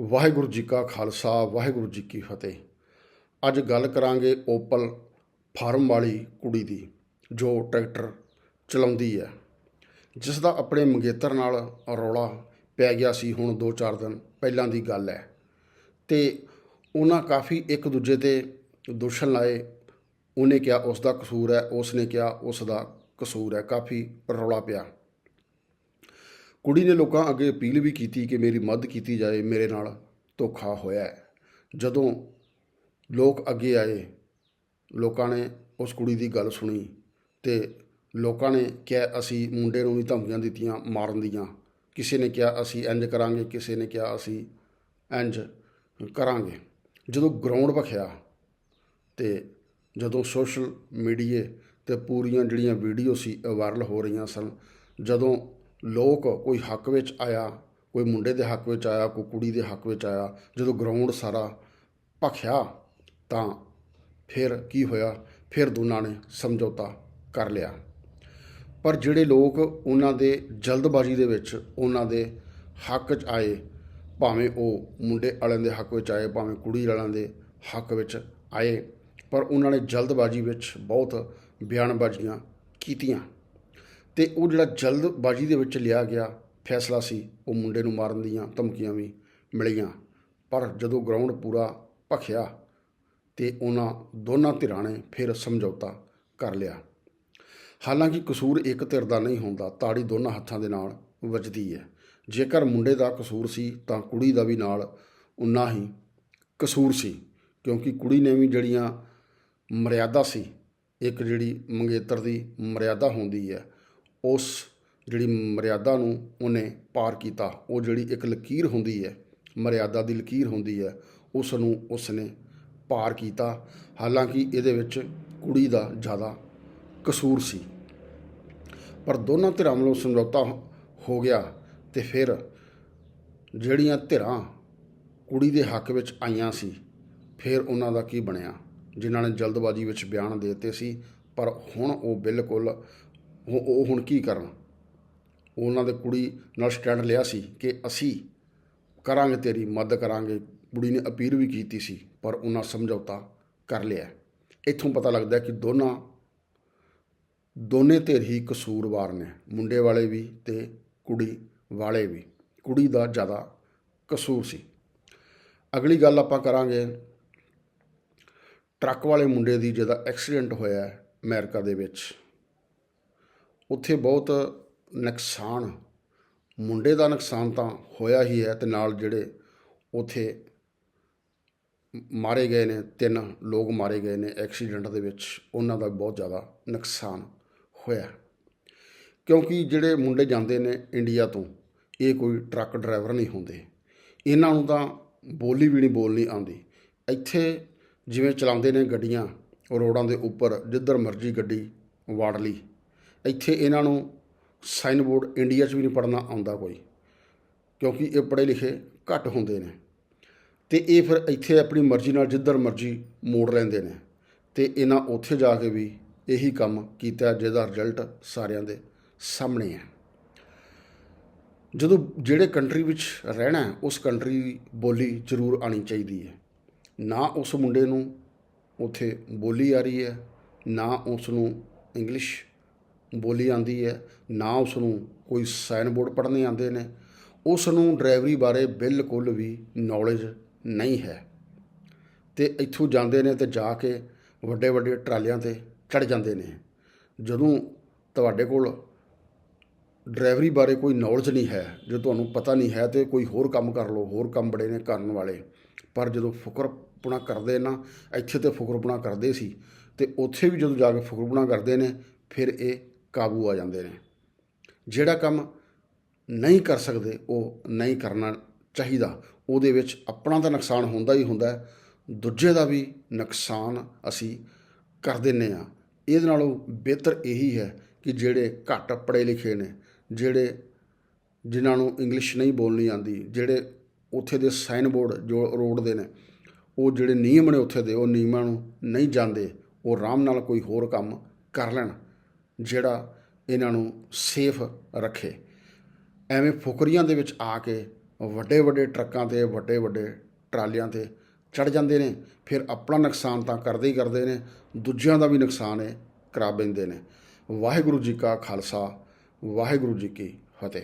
ਵਾਹਿਗੁਰੂ ਜੀ ਕਾ ਖਾਲਸਾ, ਵਾਹਿਗੁਰੂ ਜੀ ਕੀ ਫਤਿਹ। ਅੱਜ ਗੱਲ ਕਰਾਂਗੇ ਓਪਲ ਫਾਰਮ ਵਾਲੀ ਕੁੜੀ ਦੀ, ਜੋ ਟਰੈਕਟਰ ਚਲਾਉਂਦੀ ਹੈ। ਜਿਸ ਦਾ ਆਪਣੇ ਮੰਗੇਤਰ ਨਾਲ ਰੌਲਾ ਪੈ ਗਿਆ ਸੀ ਹੁਣ 2-4 ਦਿਨ ਪਹਿਲਾਂ ਦੀ ਗੱਲ ਹੈ। ਤੇ ਉਹਨਾਂ ਕਾਫੀ ਇੱਕ ਦੂਜੇ ਤੇ ਦੋਸ਼ਣ ਲਾਏ। ਉਹਨੇ ਕਿਹਾ ਉਸ ਦਾ ਕਸੂਰ ਹੈ। ਉਸ ਨੇ ਕਿਹਾ ਉਸ ਦਾ ਕਸੂਰ ਹੈ। ਕਾਫੀ ਰੌਲਾ ਪਿਆ। ਕੁੜੀ ਨੇ ਲੋਕਾਂ ਅੱਗੇ ਅਪੀਲ ਵੀ ਕੀਤੀ ਕਿ ਮੇਰੀ ਮਦਦ ਕੀਤੀ ਜਾਏ, ਮੇਰੇ ਨਾਲ ਧੋਖਾ ਹੋਇਆ ਹੈ। ਜਦੋਂ ਲੋਕ ਅੱਗੇ ਆਏ, ਲੋਕਾਂ ਨੇ ਉਸ ਕੁੜੀ ਦੀ ਗੱਲ ਸੁਣੀ ਤੇ ਲੋਕਾਂ ਨੇ ਕਿਹਾ, ਅਸੀਂ ਮੁੰਡੇ ਨੂੰ ਵੀ ਧਮਕੀਆਂ ਦਿੱਤੀਆਂ ਮਾਰਨ ਦੀਆਂ। ਕਿਸੇ ਨੇ ਕਿਹਾ, ਅਸੀਂ ਇੰਜ ਕਰਾਂਗੇ, ਕਿਸੇ ਨੇ ਕਿਹਾ, ਅਸੀਂ ਇੰਜ ਕਰਾਂਗੇ। ਜਦੋਂ ਗਰਾਊਂਡ ਵਖਿਆ ਤੇ ਜਦੋਂ ਸੋਸ਼ਲ ਮੀਡੀਏ ਤੇ ਪੂਰੀਆਂ ਜਿਹੜੀਆਂ ਵੀਡੀਓ ਸੀ ਵਾਇਰਲ ਹੋ ਰਹੀਆਂ ਸਨ, ਜਦੋਂ ਲੋਕ ਕੋਈ ਹੱਕ ਵਿੱਚ ਆਇਆ, ਕੋਈ ਮੁੰਡੇ ਦੇ ਹੱਕ ਵਿੱਚ ਆਇਆ, ਕੋਈ ਕੁੜੀ ਦੇ ਹੱਕ ਵਿੱਚ ਆਇਆ, ਜਦੋਂ ਗਰਾਊਂਡ ਸਾਰਾ ਭਖਿਆ ਤਾਂ ਫਿਰ ਕੀ ਹੋਇਆ? ਫਿਰ ਦੋਨਾਂ ਨੇ ਸਮਝੌਤਾ ਕਰ ਲਿਆ। ਪਰ ਜਿਹੜੇ ਲੋਕ ਉਹਨਾਂ ਦੇ ਜਲਦਬਾਜ਼ੀ ਦੇ ਵਿੱਚ ਉਹਨਾਂ ਦੇ ਹੱਕ 'ਚ ਆਏ, ਭਾਵੇਂ ਉਹ ਮੁੰਡੇ ਵਾਲਿਆਂ ਦੇ ਹੱਕ ਵਿੱਚ ਆਏ, ਭਾਵੇਂ ਕੁੜੀ ਵਾਲਿਆਂ ਦੇ ਹੱਕ ਵਿੱਚ ਆਏ, ਪਰ ਉਹਨਾਂ ਨੇ ਜਲਦਬਾਜ਼ੀ ਵਿੱਚ ਬਹੁਤ ਬਿਆਨਬਾਜ਼ੀਆਂ ਕੀਤੀਆਂ। ਅਤੇ ਉਹ ਜਿਹੜਾ ਜਲਦਬਾਜ਼ੀ ਦੇ ਵਿੱਚ ਲਿਆ ਗਿਆ ਫੈਸਲਾ ਸੀ, ਉਹ ਮੁੰਡੇ ਨੂੰ ਮਾਰਨ ਦੀਆਂ ਧਮਕੀਆਂ ਵੀ ਮਿਲੀਆਂ। ਪਰ ਜਦੋਂ ਗਰਾਊਂਡ ਪੂਰਾ ਭਖਿਆ ਤੇ ਉਹਨਾਂ ਦੋਨਾਂ ਧਿਰਾਂ ਨੇ ਫਿਰ ਸਮਝੌਤਾ ਕਰ ਲਿਆ। ਹਾਲਾਂਕਿ ਕਸੂਰ ਇੱਕ ਧਿਰ ਦਾ ਨਹੀਂ ਹੁੰਦਾ, ਤਾੜੀ ਦੋਨਾਂ ਹੱਥਾਂ ਦੇ ਨਾਲ ਵੱਜਦੀ ਹੈ। ਜੇਕਰ ਮੁੰਡੇ ਦਾ ਕਸੂਰ ਸੀ ਤਾਂ ਕੁੜੀ ਦਾ ਵੀ ਨਾਲ ਉਨਾ ਹੀ ਕਸੂਰ ਸੀ, ਕਿਉਂਕਿ ਕੁੜੀ ਨੇ ਵੀ ਜਿਹੜੀਆਂ ਮਰਿਆਦਾ ਸੀ, ਇੱਕ ਜਿਹੜੀ ਮੰਗੇਤਰ ਦੀ ਮਰਿਆਦਾ ਹੁੰਦੀ ਹੈ ਉਸ ਜਿਹੜੀ ਮਰਿਆਦਾ ਨੂੰ ਉਹਨੇ ਪਾਰ ਕੀਤਾ, ਉਹ ਜਿਹੜੀ ਇੱਕ ਲਕੀਰ ਹੁੰਦੀ ਹੈ, ਮਰਿਆਦਾ ਦੀ ਲਕੀਰ ਹੁੰਦੀ ਹੈ ਉਸ ਨੂੰ ਉਸਨੇ ਪਾਰ ਕੀਤਾ। ਹਾਲਾਂਕਿ ਇਹਦੇ ਵਿੱਚ ਕੁੜੀ ਦਾ ਜ਼ਿਆਦਾ ਕਸੂਰ ਸੀ। ਪਰ ਦੋਨਾਂ ਧਿਰਾਂ ਵੱਲੋਂ ਸਮਝੌਤਾ ਹੋ ਗਿਆ ਤੇ ਫਿਰ ਜਿਹੜੀਆਂ ਧਿਰਾਂ ਕੁੜੀ ਦੇ ਹੱਕ ਵਿੱਚ ਆਈਆਂ ਸੀ, ਫਿਰ ਉਹਨਾਂ ਦਾ ਕੀ ਬਣਿਆ? ਜਿਨ੍ਹਾਂ ਨੇ ਜਲਦਬਾਜ਼ੀ ਵਿੱਚ ਬਿਆਨ ਦੇ ਦਿੱਤੇ ਸੀ, ਪਰ ਹੁਣ ਉਹ ਬਿਲਕੁਲ ਉਹ ਉਹ ਹੁਣ ਕੀ ਕਰਨ? ਉਹਨਾਂ ਦੇ ਕੁੜੀ ਨਾਲ ਸਟੈਂਡ ਲਿਆ ਸੀ ਕਿ ਅਸੀਂ ਕਰਾਂਗੇ ਤੇਰੀ ਮਦਦ ਕਰਾਂਗੇ। ਕੁੜੀ ਨੇ ਅਪੀਲ ਵੀ ਕੀਤੀ ਸੀ, ਪਰ ਉਹਨਾਂ ਸਮਝੌਤਾ ਕਰ ਲਿਆ। ਇੱਥੋਂ ਪਤਾ ਲੱਗਦਾ ਕਿ ਦੋਨਾਂ, ਦੋਨੇ ਧਿਰ ਹੀ ਕਸੂਰਵਾਰ ਨੇ, ਮੁੰਡੇ ਵਾਲੇ ਵੀ ਤੇ ਕੁੜੀ ਵਾਲੇ ਵੀ। ਕੁੜੀ ਦਾ ਜ਼ਿਆਦਾ ਕਸੂਰ ਸੀ। ਅਗਲੀ ਗੱਲ ਆਪਾਂ ਕਰਾਂਗੇ, ਟਰੱਕ ਵਾਲੇ ਮੁੰਡੇ ਦੀ ਜਿਹਦਾ ਐਕਸੀਡੈਂਟ ਹੋਇਆ ਹੈ ਅਮਰੀਕਾ ਦੇ ਵਿੱਚ। ਉੱਥੇ ਬਹੁਤ ਨੁਕਸਾਨ, ਮੁੰਡੇ ਦਾ ਨੁਕਸਾਨ ਤਾਂ ਹੋਇਆ ਹੀ ਹੈ ਅਤੇ ਨਾਲ ਜਿਹੜੇ ਉੱਥੇ ਮਾਰੇ ਗਏ ਨੇ, ਤਿੰਨ ਲੋਕ ਮਾਰੇ ਗਏ ਨੇ ਐਕਸੀਡੈਂਟ ਦੇ ਵਿੱਚ, ਉਹਨਾਂ ਦਾ ਬਹੁਤ ਜ਼ਿਆਦਾ ਨੁਕਸਾਨ ਹੋਇਆ। ਕਿਉਂਕਿ ਜਿਹੜੇ ਮੁੰਡੇ ਜਾਂਦੇ ਨੇ ਇੰਡੀਆ ਤੋਂ, ਇਹ ਕੋਈ ਟਰੱਕ ਡਰਾਈਵਰ ਨਹੀਂ ਹੁੰਦੇ। ਇਹਨਾਂ ਨੂੰ ਤਾਂ ਬੋਲੀ ਵੀ ਨਹੀਂ ਬੋਲਣੀ ਆਉਂਦੀ। ਇੱਥੇ ਜਿਵੇਂ ਚਲਾਉਂਦੇ ਨੇ ਗੱਡੀਆਂ ਰੋਡਾਂ ਦੇ ਉੱਪਰ, ਜਿੱਧਰ ਮਰਜ਼ੀ ਗੱਡੀ ਵਾੜ ਲਈ। ਇੱਥੇ ਇਹਨਾਂ ਨੂੰ ਸਾਈਨ ਬੋਰਡ ਇੰਡੀਆ 'ਚ ਵੀ ਨਹੀਂ ਪੜਨਾ ਆਉਂਦਾ ਕੋਈ, ਕਿਉਂਕਿ ਇਹ ਪੜ੍ਹੇ ਲਿਖੇ ਘੱਟ ਹੁੰਦੇ ਨੇ। ਤੇ ਇਹ ਫਿਰ ਇੱਥੇ ਆਪਣੀ ਮਰਜ਼ੀ ਨਾਲ ਜਿੱਧਰ ਮਰਜ਼ੀ ਮੋੜ ਲੈਂਦੇ ਨੇ ਤੇ ਇਹਨਾਂ ਉੱਥੇ ਜਾ ਕੇ ਵੀ ਇਹੀ ਕੰਮ ਕੀਤਾ ਜਿਹਦਾ ਰਿਜ਼ਲਟ ਸਾਰਿਆਂ ਦੇ ਸਾਹਮਣੇ ਹੈ। ਜਦੋਂ ਜਿਹੜੇ ਕੰਟਰੀ ਵਿੱਚ ਰਹਿਣਾ ਉਸ ਕੰਟਰੀ ਦੀ ਬੋਲੀ ਜ਼ਰੂਰ ਆਣੀ ਚਾਹੀਦੀ ਹੈ। ਨਾ ਉਸ ਮੁੰਡੇ ਨੂੰ ਉੱਥੇ ਬੋਲੀ ਆ ਰਹੀ ਹੈ, ਨਾ ਉਸ ਨੂੰ ਇੰਗਲਿਸ਼ ਬੋਲੀ ਆਂਦੀ ਹੈ, ਨਾ ਉਸ ਨੂੰ ਕੋਈ ਸਾਈਨ ਬੋਰਡ ਪੜ੍ਹਨੇ ਆਉਂਦੇ ਨੇ। ਉਸ ਨੂੰ ਡਰਾਈਵਰੀ ਬਾਰੇ ਬਿਲਕੁਲ ਵੀ ਨੌਲੇਜ ਨਹੀਂ ਹੈ। ਤੇ ਇੱਥੋਂ ਜਾਂਦੇ ਨੇ ਤੇ ਜਾ ਕੇ ਵੱਡੇ ਵੱਡੇ ਟਰਾਲਿਆਂ ਤੇ ਚੜ ਜਾਂਦੇ ਨੇ। ਜਦੋਂ ਤੁਹਾਡੇ ਕੋਲ ਡਰਾਈਵਰੀ ਬਾਰੇ ਕੋਈ ਨੌਲੇਜ ਨਹੀਂ ਹੈ, ਜੇ ਤੁਹਾਨੂੰ ਪਤਾ ਨਹੀਂ ਹੈ ਤੇ ਕੋਈ ਹੋਰ ਕੰਮ ਕਰ ਲਓ, ਹੋਰ ਕੰਮ ਬੜੇ ਨੇ ਕਰਨ ਵਾਲੇ। ਪਰ ਜਦੋਂ ਫੁਕਰਪੁਣਾ ਕਰਦੇ ਨਾ, ਇੱਥੇ ਤੇ ਫੁਕਰਪੁਣਾ ਕਰਦੇ ਸੀ, ਤੇ ਉੱਥੇ ਵੀ ਜਦੋਂ ਜਾ ਕੇ ਫੁਕਰਪੁਣਾ ਕਰਦੇ ਨੇ, ਫਿਰ ਇਹ ਕਾਬੂ ਆ ਜਾਂਦੇ ਨੇ। ਜਿਹੜਾ ਕੰਮ ਨਹੀਂ ਕਰ ਸਕਦੇ, ਉਹ ਨਹੀਂ ਕਰਨਾ ਚਾਹੀਦਾ। ਉਹਦੇ ਵਿੱਚ ਆਪਣਾ ਤਾਂ ਨੁਕਸਾਨ ਹੁੰਦਾ ਹੀ ਹੁੰਦਾ ਦੂਜੇ ਦਾ ਵੀ ਨੁਕਸਾਨ ਅਸੀਂ ਕਰ ਦਿੰਨੇ ਆ ਇਹਦੇ ਨਾਲੋਂ ਬਿਹਤਰ ਇਹੀ ਹੈ ਕਿ ਜਿਹੜੇ ਘੱਟ ਪੜ੍ਹੇ ਲਿਖੇ ਨੇ, ਜਿਹੜੇ ਜਿਨ੍ਹਾਂ ਨੂੰ ਇੰਗਲਿਸ਼ ਨਹੀਂ ਬੋਲਣੀ ਆਉਂਦੀ, ਜਿਹੜੇ ਉੱਥੇ ਦੇ ਸਾਈਨ ਬੋਰਡ ਜੋ ਰੋਡ ਦੇ ਨੇ, ਉਹ ਜਿਹੜੇ ਨਿਯਮ ਨੇ ਉੱਥੇ ਦੇ, ਉਹ ਨਿਯਮਾਂ ਨੂੰ ਨਹੀਂ ਜਾਂਦੇ ਉਹ ਆਰਾਮ ਨਾਲ ਕੋਈ ਹੋਰ ਕੰਮ ਕਰ ਲੈਣ। ਜਿਹੜਾ ਇਹਨਾਂ ਨੂੰ ਸੇਫ ਰੱਖੇ। ਐਵੇਂ ਫੁਕਰੀਆਂ ਦੇ ਵਿੱਚ ਆ ਕੇ ਵੱਡੇ ਵੱਡੇ ਟਰੱਕਾਂ ਤੇ, ਵੱਡੇ ਵੱਡੇ ਟਰਾਲੀਆਂ ਤੇ ਚੜ ਜਾਂਦੇ ਨੇ, ਫਿਰ ਆਪਣਾ ਨੁਕਸਾਨ ਤਾਂ ਕਰਦੇ ਹੀ ਕਰਦੇ ਨੇ, ਦੂਜਿਆਂ ਦਾ ਵੀ ਨੁਕਸਾਨ ਇਹ ਕਰਾ ਬੈਂਦੇ ਨੇ। ਵਾਹਿਗੁਰੂ ਜੀ ਕਾ ਖਾਲਸਾ, ਵਾਹਿਗੁਰੂ ਜੀ ਕੀ ਫਤਿਹ।